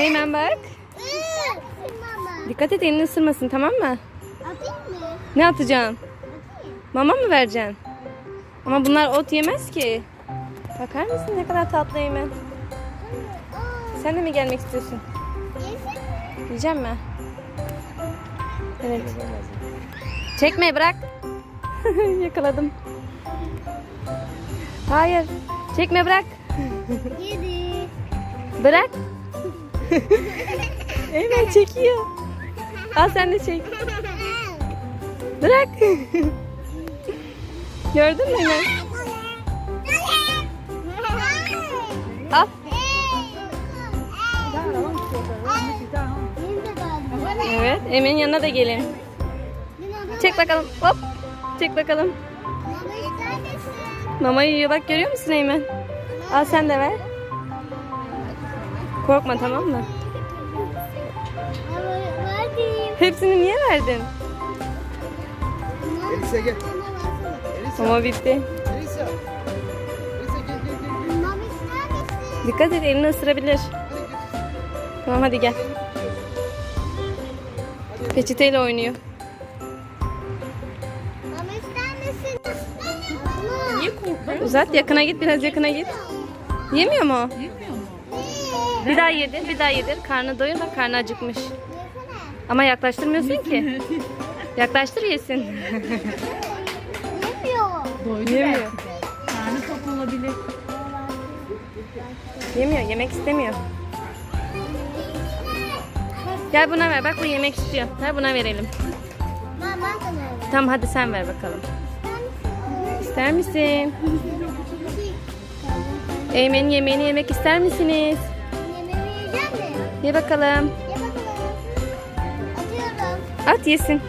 Eymen bak. Dikkat et elini ısırmasın tamam mı? Atayım mı? Ne atacaksın? Atayım. Mama mı vereceksin? Ama bunlar ot yemez ki. Bakar mısın ne kadar tatlı Eymen? Sen de mi gelmek istiyorsun? Yiyecek mi? Evet. Çekme bırak. Yakaladım. Hayır. Çekme bırak. Yedi. Bırak. Eymen çekiyor. Al sen de çek. Bırak. Gördün mü Eymen? Al. Evet. Eymen'in yanına da gelin. Çek bakalım. Hop. Çek bakalım. Mamayı yiyor bak görüyor musun Eymen? Al sen de ver. Korkma tamam mı? Hepsini niye verdin? Elisa gel. Elisa. Mama bitti. Elisa. Elisa gel gel gel. Dikkat et elini ısırabilir. Tamam hadi gel. Peçeteyle oynuyor. Niye korkuyorsun? Uzat yakına git biraz yakına git. Yemiyor mu? Yemiyor mu? Bir daha yedir bir daha yedir. Karnı doyur bak karnı acıkmış. Ama yaklaştırmıyorsun ki. Yaklaştır yesin. Doydu Yemiyor. belki de. Karnı tok olabilir. Yemiyor yemek istemiyor. Gel buna ver bak bu yemek istiyor. Ver buna verelim. Tamam hadi sen ver bakalım. İster misin? Eymen'in yemeğini yemek ister misiniz? Ye bakalım. At yesin.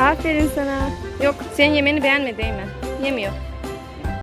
Aferin sana. Yok senin yemeğini beğenmedi Eymen. Yemiyor.